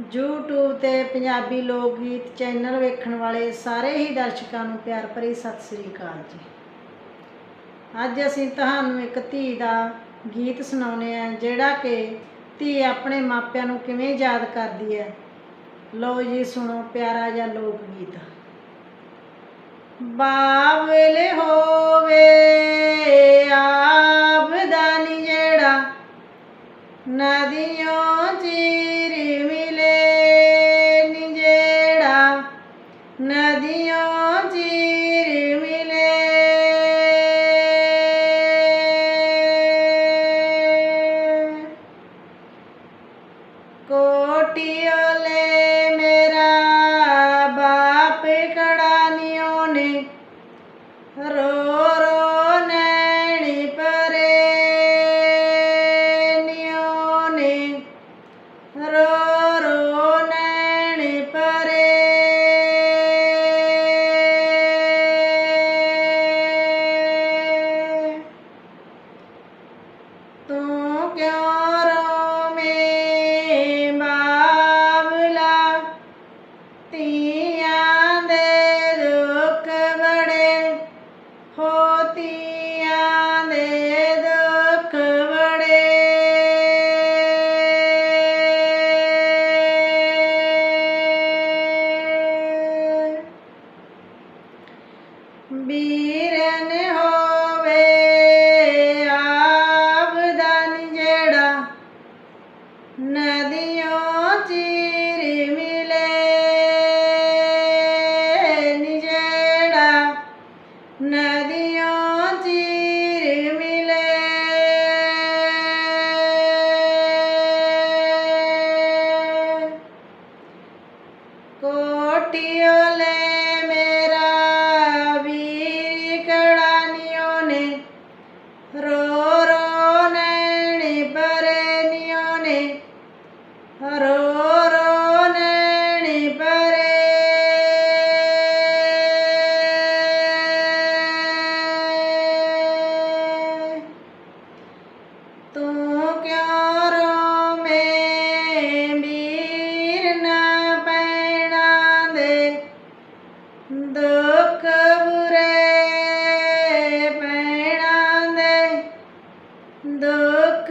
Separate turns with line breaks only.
YouTube ਤੇ ਪੰਜਾਬੀ ਲੋਕ ਗੀਤ ਚੈਨਲ ਵੇਖਣ ਵਾਲੇ ਸਾਰੇ ਹੀ ਦਰਸ਼ਕਾਂ ਨੂੰ ਪਿਆਰ ਭਰੀ ਸਤਿ ਸ੍ਰੀ ਅਕਾਲ ਜੀ। ਅੱਜ ਅਸੀਂ ਤੁਹਾਨੂੰ ਇੱਕ ਧੀ ਦਾ ਗੀਤ ਸੁਣਾਉਨੇ ਆ ਜਿਹੜਾ ਕਿ ਧੀ ਆਪਣੇ ਮਾਪਿਆਂ ਨੂੰ ਕਿਵੇਂ ਯਾਦ ਕਰਦੀ ਹੈ। ਲਓ ਜੀ, ਸੁਣੋ ਪਿਆਰਾ ਜਿਹਾ ਲੋਕ ਗੀਤ ਬਾਬਲ ਹੋਵੇ ਆਬਦਾਨੀ ਜਿਹੜਾ ਨਦੀਆਂ બીરન હોવે આબદાન जेड़ा નદીઓ ચીર मिले निजेड़ा નદીઓ ચીર मिले કોટીઓ ਰੋ ਰੋ, ਨੈਣੀ ਪਰੇ। ਤੂੰ ਕਿਉਂ ਰੋਵੇਂ ਵੀਰ ਨਾ ਪੈਣਾ ਦੇ? ਦੁੱਖ ਬੁਰੇ ਪੈਣਾ ਦੇ। ਦੁੱਖ